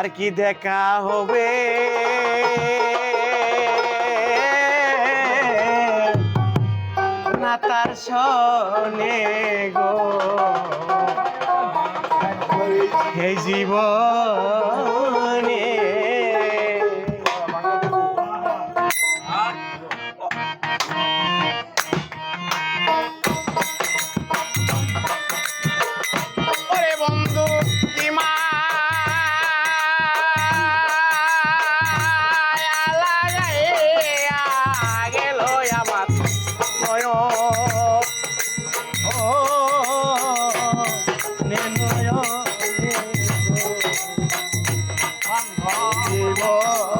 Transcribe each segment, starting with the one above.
আর কি দেখা হবে? না তার সনে গো। হে জীবন Oh.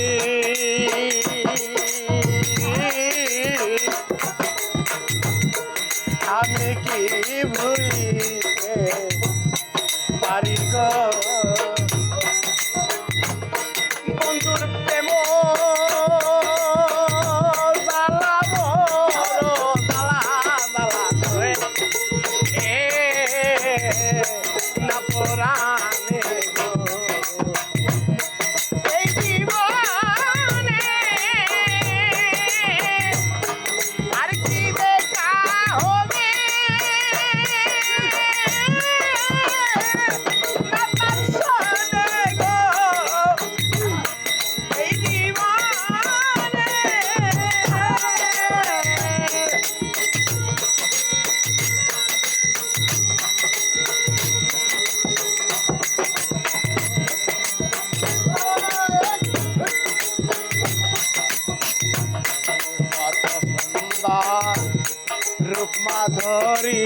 ধরি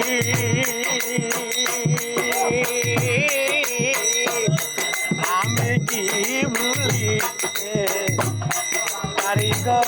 আমি কি ভুলি কারিগর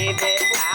baby.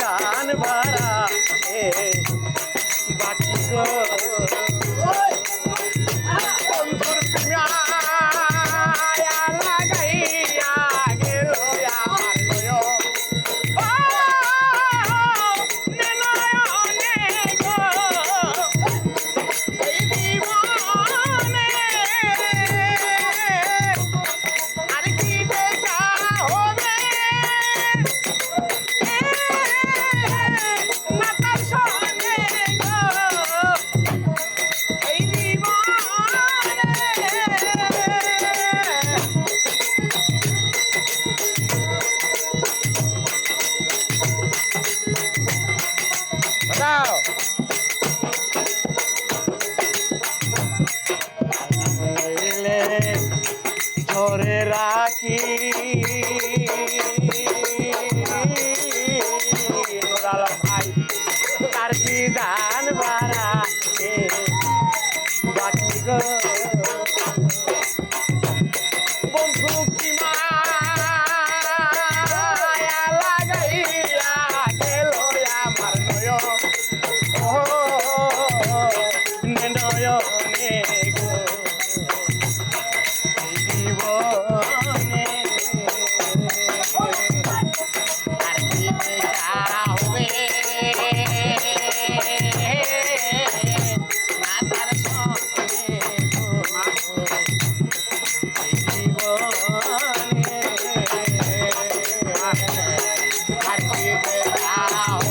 गा আলম ভাই। তার কি জান বাড়া বাকি গো around.